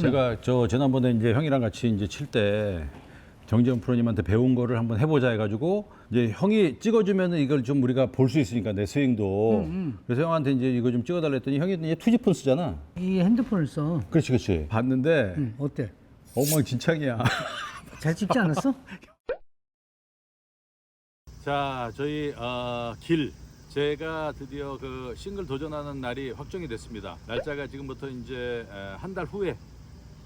제가 저 지난번에 이제 형이랑 같이 이제 칠 때 정재훈 프로님한테 배운 거를 한번 해보자 해가지고 이제 형이 찍어주면은 이걸 좀 우리가 볼 수 있으니까 내 스윙도 그래서 형한테 이제 이거 좀 찍어달라 했더니 형이 이제 투지폰 쓰잖아. 이 핸드폰을 써. 그렇지 그렇지. 봤는데 응, 어때? 엉망진창이야. 잘 찍지 않았어? 자, 저희 어, 길 제가 드디어 그 싱글 도전하는 날이 확정이 됐습니다. 날짜가 지금부터 이제 한 달 후에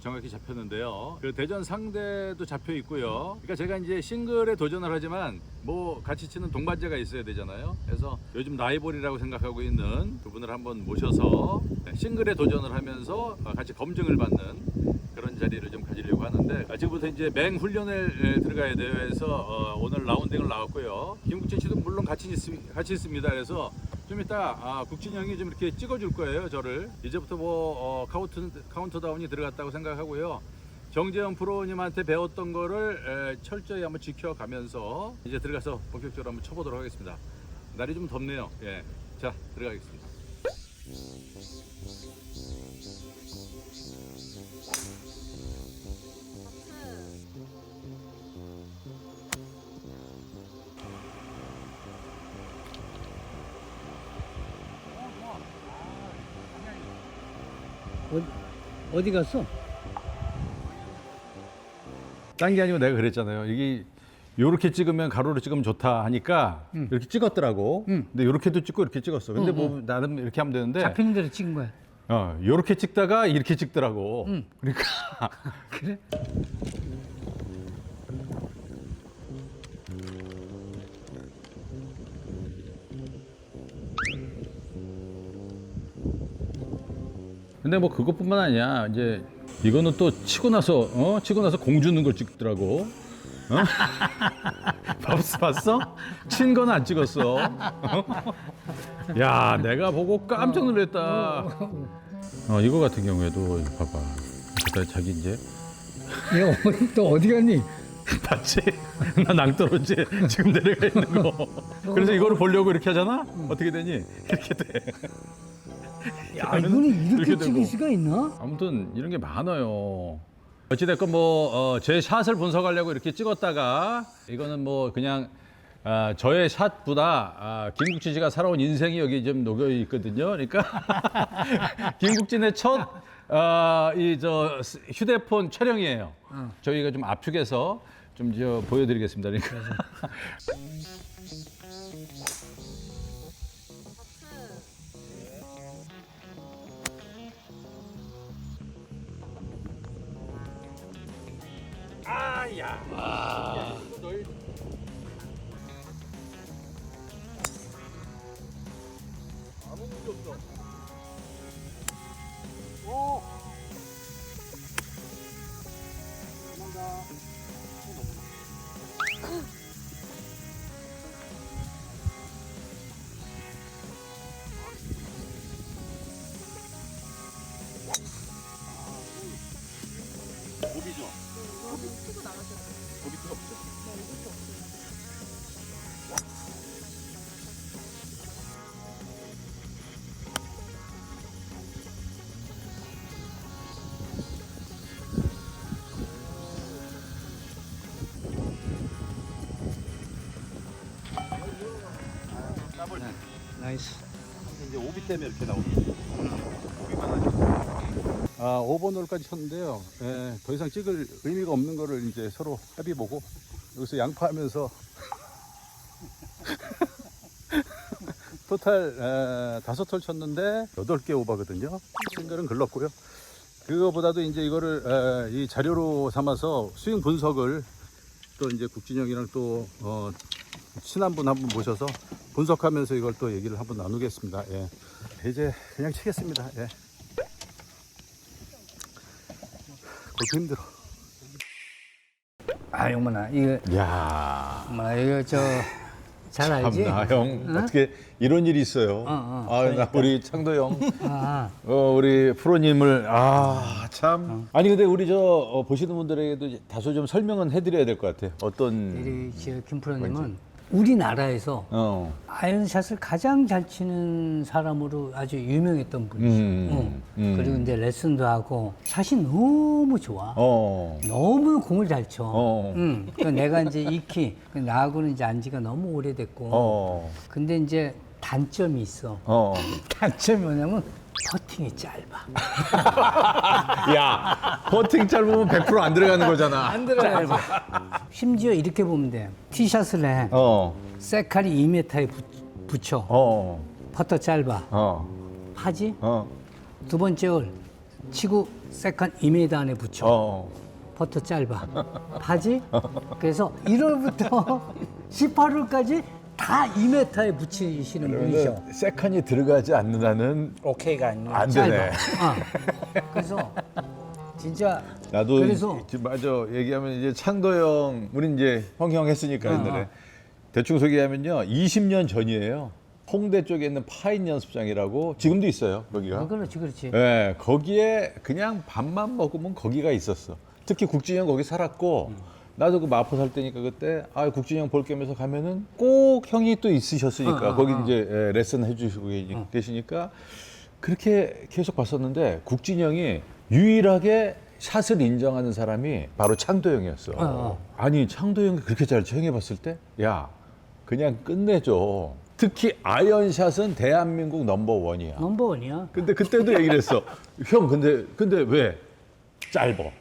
정확히 잡혔는데요. 그 대전 상대도 잡혀 있고요. 그러니까 제가 이제 싱글에 도전을 하지만 뭐 같이 치는 동반자가 있어야 되잖아요. 그래서 요즘 라이벌이라고 생각하고 있는 두 분을 한번 모셔서 싱글에 도전을 하면서 어, 같이 검증을 받는 그런 자리를 좀 가지려고 하는데 아, 지금부터 이제 맹 훈련에 에, 들어가야 돼요. 해서 어, 오늘 라운딩을 나왔고요. 김국진 씨도 물론 같이 있, 같이 있습니다. 그래서 좀 이따 아, 국진 형이 좀 이렇게 찍어줄 거예요. 저를 이제부터 뭐 어, 카운트 카운트다운이 들어갔다고 생각하고요. 정재현 프로님한테 배웠던 거를 에, 철저히 한번 지켜가면서 이제 들어가서 본격적으로 한번 쳐보도록 하겠습니다. 날이 좀 덥네요. 예, 자 들어가겠습니다. 어디 갔어? 딴 게 아니고 내가 그랬잖아요. 이게 요렇게 찍으면 가로로 찍으면 좋다 하니까 이렇게 찍었더라고. 응. 근데 요렇게도 찍고 이렇게 찍었어. 근데 뭐 나름 이렇게 하면 되는데 잡히는 대로 찍은 거야. 어, 요렇게 찍다가 이렇게 찍더라고. 응. 그러니까 그래? 근데 뭐 그것뿐만 아니야. 이제 이거는 또 치고 나서 어? 치고 나서 공 주는 걸 찍더라고. 어? 봤어? 봤어? 친 건 안 찍었어. 어? 야, 내가 보고 깜짝 놀랐다. 어, 이거 같은 경우에도 이거 봐봐. 그다 자기 이제 얘 어디, 또 어디 갔니? 봤지? 나 낭떠러지 지금 내려가 있는 거. 그래서 이거를 보려고 이렇게 하잖아? 어떻게 되니? 이렇게 돼. 야, 이거는 이렇게 이렇게 찍을. 수가 있나? 아무튼 이런 게 많아요. 어찌됐건 뭐제 샷을 분석하려고 이렇게 찍었다가 이거는 뭐 그냥 아, 저의 샷보다 아, 김국진 씨가 살아온 인생이 여기 좀 녹여 있거든요. 그러니까 김국진의 첫 아, 이저 휴대폰 촬영이에요. 어. 저희가 좀 압축해서 좀 저 보여드리겠습니다. 그러니까. 고비죠? 고비 필요 없죠? 나이스. 이제 오비 때문에 이렇게 나오죠. 아, 5번 홀까지 쳤는데요. 예, 더 이상 찍을 의미가 없는 거를 이제 서로 합의 보고 여기서 양파하면서 토탈 에, 다섯 홀 쳤는데 여덟 개 오버거든요. 싱글은 글렀고요. 그거보다도 이제 이거를 에, 이 자료로 삼아서 스윙 분석을 또 이제 국진영이랑 또 어, 친한 분 한 분 모셔서 분석하면서 이걸 또 얘기를 한번 나누겠습니다. 예. 이제 그냥 치겠습니다. 예. 골프 힘들어. 아, 용만아, 이거, 야 엄마, 이거 저, 잘 알지? 참나 형 어떻게 이런 일이 있어요. 어, 어, 아, 나 우리 창도 형, 아, 어, 우리 프로님을 아 참. 아니 근데 우리 저 어, 보시는 분들에게도 이제 다소 좀 설명은 해드려야 될 것 같아요. 어떤 우리 저 김프로님은 우리나라에서 어. 아이언샷을 가장 잘 치는 사람으로 아주 유명했던 분이죠. 음, 응. 음. 그리고 이제 레슨도 하고 샷이 너무 좋아. 어. 너무 공을 잘 쳐. 어. 응. 그러니까 내가 이제 익히 그 나하고는 이제 안지가 너무 오래됐고. 어. 근데 이제 단점이 있어. 어. 단점이 뭐냐면 퍼팅이 짧아. 야, 퍼팅 짧으면 100%안 들어가는 거잖아. 짧아. 심지어 이렇게 보면 돼. 티샷을 해. 어. 세칼이 2m에 붙여. 어. 퍼터 짧아. 어. 하지? 어. 두 번째 홀 치고 세컨 2m 안에 붙여. 어. 퍼터 짧아. 파지? 그래서 1월부터 18월까지 다 2m에 붙이시는 분이셔. 그러면 세컨이 들어가지 않는다는 오케이가 아니고 안 되네. 짧아. 아. 그래서 진짜 나도 그래서 이- 맞아 얘기하면 이제 창도 형 우리 이제 형형 했으니까 어, 옛날에 어. 대충 소개하면요 20년 전이에요 홍대 쪽에 있는 파인 연습장이라고 지금도 있어요 거기가 아, 그렇지 그렇지. 예 거기에 그냥 밥만 먹으면 거기가 있었어 특히 국진이 형 거기 살았고 나도 그 마포 살 때니까 그때 아 국진이 형볼 겸해서 가면은 꼭 형이 또 있으셨으니까 어, 어, 거기 어. 이제 예, 레슨 해주시고 계- 계시니까 그렇게 계속 봤었는데 국진이 형이 유일하게 샷을 인정하는 사람이 바로 창도 형이었어. 어, 어. 아니 창도 형이 그렇게 잘 쳐. 봤을 때, 야 그냥 끝내줘. 특히 아이언샷은 대한민국 넘버 원이야. 넘버원이야. 근데 그때도 얘기를 했어. 형 근데 근데 왜? 짧어.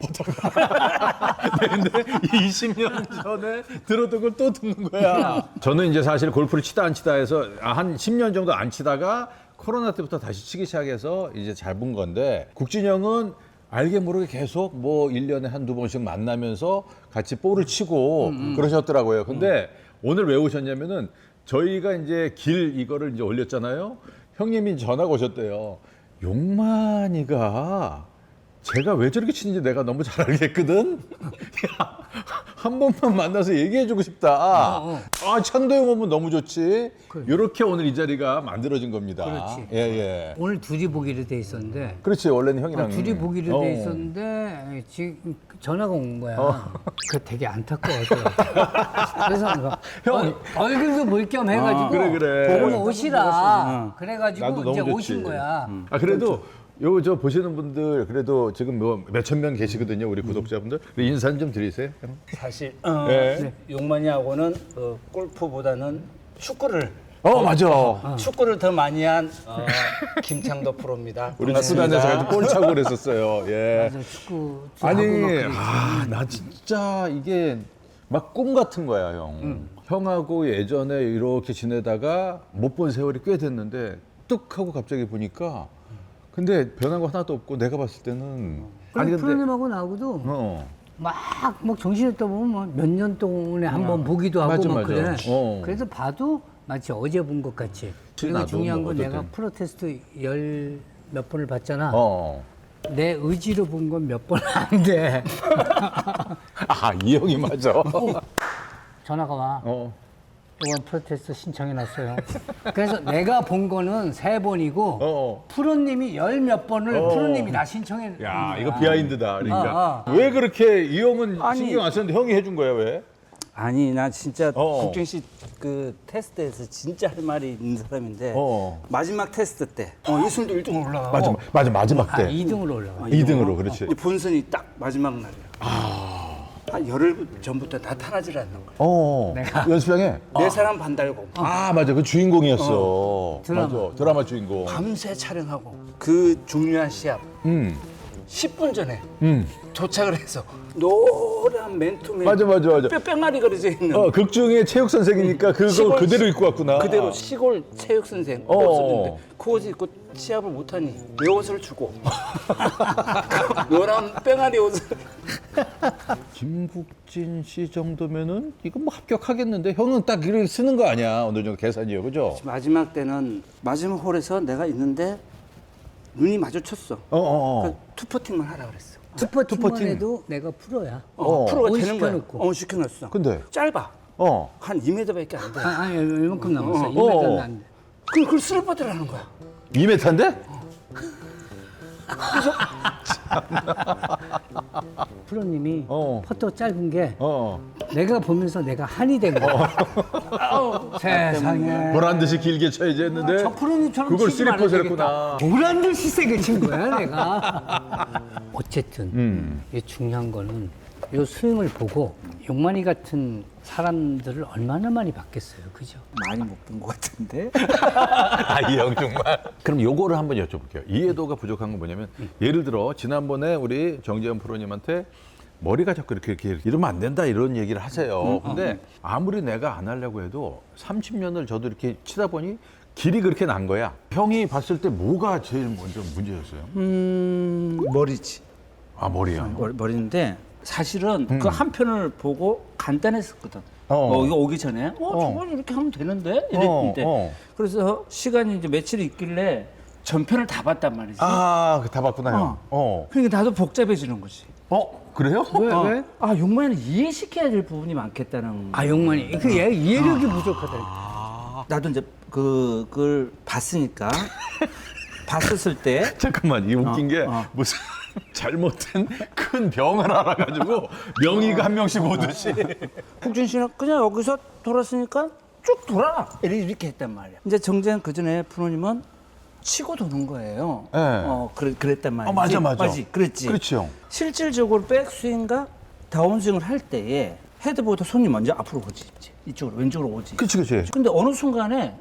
근데 20년 전에 들었던 걸 또 듣는 거야. 저는 이제 사실 골프를 치다 안 치다 해서 아, 한 10년 정도 안 치다가 코로나 때부터 다시 치기 시작해서 이제 잘 본 건데 국진 형은 알게 모르게 계속 뭐 1년에 한두 번씩 만나면서 같이 볼을 치고 그러셨더라고요. 근데 오늘 왜 오셨냐면은 저희가 이제 길 이거를 이제 올렸잖아요. 형님이 전화가 오셨대요. 용만이가 제가 왜 저렇게 치는지 내가 너무 잘 알겠거든. 야, 한 번만 만나서 얘기해주고 싶다. 어, 아 창도형 오면 너무 좋지. 이렇게 오늘 이 자리가 만들어진 겁니다. 그렇지. 예 예. 오늘 둘이 보기로 돼 있었는데 그렇지 원래는 형이랑 어, 둘이 보기로 어. 돼 있었는데 지금 전화가 온 거야. 어. 그 되게 안타까워서. 그래서 내가 형 얼굴도 볼 겸 해가지고 아, 그래, 그래. 보고 오시라. 그래가지고 나도 너무 이제 좋지. 오신 거야. 아 그래도 요 저 보시는 분들 그래도 지금 뭐 몇천 명 계시거든요 우리 구독자분들 인사 좀 드리세요. 사실 어, 네. 용만이하고는 어, 골프보다는 축구를 어 맞아. 축구를 더 많이 한 어, 김창도 프로입니다. 우리 반갑습니다. 수단에서 볼 차고 그랬었어요. 예. 맞아 축구 아니. 아, 나 진짜 이게 막 꿈 같은 거야, 형. 형하고 예전에 이렇게 지내다가 못 본 세월이 꽤 됐는데 뚝 하고 갑자기 보니까 근데 변한 거 하나도 없고 내가 봤을 때는 그리고 프로님하고 나하고도 어. 막, 막 정신없다 보면 몇 년 동안에 한 번 보기도 하고 맞아, 막 맞아. 그래. 어. 그래서 봐도 마치 어제 본 것 같이. 그리고 나도 중요한 뭐 건 내가 어쨌든. 프로테스트 열 몇 번을 봤잖아. 어. 내 의지로 본 건 몇 번 안 돼. 아, 이 형이 맞아. 전화가 와. 어. 이번 프로테스트 신청해 놨어요. 그래서 내가 본 거는 세 번이고 어. 프로님이 열 몇 번을 어. 프로님이 나 신청해. 야, 놨 이거 비하인드다. 그러니까. 어, 왜 그렇게 이 형은 아니. 신경 안 썼는데 형이 해준 거야, 왜? 아니 나 진짜 어. 국준 씨그 테스트에서 진짜 할 말이 있는 사람인데 어. 마지막 테스트 때 어, 이순도 1등 올라가. 맞아, 맞아, 마지막 아, 때. 2등으로 올라가. 2등으로, 그렇지. 이 본선이 딱 마지막 날이야. 한 열흘 전부터 나타나질 않는 거야. 어. 연습장에? 내 사람 반달고 아 맞아 그 주인공이었어 드라마. 맞아 드라마 주인공 밤새 촬영하고 그 중요한 시합 음, 10분 전에 음. 도착을 해서 노란 맨투맨 맞아 맞아 맞아 뼈 뺑알이 그려져 있는 어 극중에 체육 선생이니까 그거 시골- 그대로 입고 왔구나 그대로 시골 체육 선생 어. 없었는데 그 옷을 입고 시합을 못하니 내 옷을 주고 그 노란 뺑알이 옷을 김국진 씨 정도면은 이거 뭐 합격하겠는데? 형은 딱 이렇게 쓰는 거 아니야. 어느 정도 계산이요. 그죠? 마지막 때는 마지막 홀에서 내가 있는데 눈이 마주쳤어. 어어 어. 그 투퍼팅만 하라 그랬어. 투퍼팅만 투퍼팅. 해도 내가 프로야. 어, 프로가 옷 되는 거야. 시켜놓고. 어 시켜놨어. 근데? 짧아. 어. 한 2m밖에 안 돼. 아, 아니 얼마큼 남았어? 어, 2m는 어. 안 돼. 그, 그걸 쓰러버리라는 거야. 2m인데 프로님이 어. 포토 짧은 게 어. 내가 보면서 내가 한이 된 거야. 아우, 세상에. 보란 듯이 길게 쳐야지 했는데 저 프로님처럼 그걸 치지 쓰리퍼스 말아야 했구나. 되겠다. 보란 듯이 세게 친 거야 내가. 어쨌든 음. 이게 중요한 거는 이 스윙을 보고 용만이 같은 사람들을 얼마나 많이 봤겠어요, 그죠? 많이 못 본 것 같은데. 아, 이형 정말. 그럼 요거를 한번 여쭤볼게요. 이해도가 부족한 건 뭐냐면 예를 들어 지난번에 우리 정재현 프로님한테 머리가 자꾸 이렇게, 이렇게 이러면 안 된다 이런 얘기를 하세요. 근데 아무리 내가 안 하려고 해도 30년을 저도 이렇게 치다 보니 길이 그렇게 난 거야. 형이 봤을 때 뭐가 제일 먼저 문제였어요? 음, 머리지. 아, 머리야. 머리, 머리인데 사실은 그 한 편을 보고 간단했었거든. 어. 어. 이거 오기 전에 어, 저건 이렇게 하면 되는데 이랬는데 어, 어. 그래서 시간이 이제 며칠 있길래 전편을 다 봤단 말이지. 아, 다 봤구나, 형. 어. 어. 그러니까 나도 복잡해지는 거지. 어, 그래요? 왜 어. 왜? 아 용만은 이해시켜야 될 부분이 많겠다는. 아 용만이 그 얘 이해력이 아. 부족하다. 나도 이제 그 그걸 봤으니까 봤었을 때 잠깐만, 이 웃긴 게 어. 무슨 잘못된 큰 병을 알아가지고 명의가 한 명씩 오듯이. 국준 씨는 그냥 여기서 돌았으니까 쭉 돌아 이렇게 했단 말이야. 이제 정재현 그 전에 프로님은 치고 도는 거예요. 네. 어 그래, 그랬단 말이지. 어, 맞아, 맞아. 맞지, 그랬지. 그렇지, 형. 실질적으로 백스윙과 다운스윙을 할 때에 헤드보다 손이 먼저 앞으로 오지 이제. 이쪽으로 왼쪽으로 오지. 그치, 그치. 근데 어느 순간에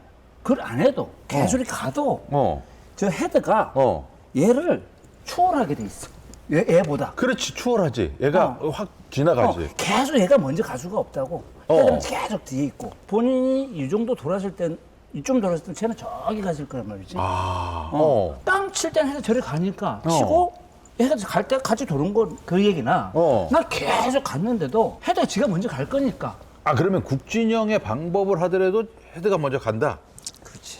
그걸 안 해도 계속 이렇게 가도 어, 저 헤드가 어. 얘를 추월하게 돼 있어. 얘, 얘보다. 그렇지, 추월하지. 얘가 어. 확 지나가지. 어, 계속 얘가 먼저 갈 수가 없다고. 어. 계속 뒤에 있고. 본인이 이 정도 돌았을 땐, 이쯤 돌았을 땐 쟤는 저기 갔을 거란 말이지. 아, 어. 땅 칠 땐 해서 저리 가니까 어. 치고 얘가 갈 때 같이 도는 건 그 얘기나 어. 나 계속 갔는데도 헤드가 지가 먼저 갈 거니까. 아, 그러면 국진형의 방법을 하더라도 헤드가 먼저 간다? 그렇지.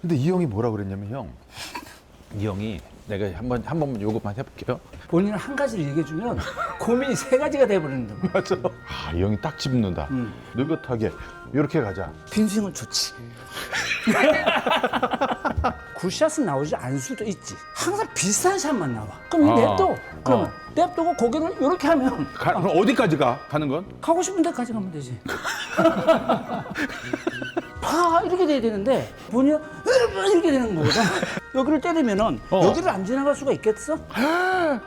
근데 이 형이 뭐라 그랬냐면, 형. 이 형이 내가 한번, 한 번만 요것만 해볼게요. 본인은 한 가지를 얘기해주면 고민이 세 가지가 돼버린다. 맞아. 아, 이 형이 딱 짚는다. 느긋하게. 이렇게 가자. 빈스윙은 좋지. 굿샷은 나오지 않을 수도 있지. 항상 비슷한 샷만 나와. 그럼 이 아. 냅둬. 그럼 어. 냅두고 고개를 이렇게 하면 가, 그럼 어디까지 가? 가는 건? 가고 싶은 데까지 가면 되지. 파 이렇게 돼야 되는데 본인은 이렇게 되는 거거든. 여기를 때리면은 어. 여기를 안 지나갈 수가 있겠어? 아,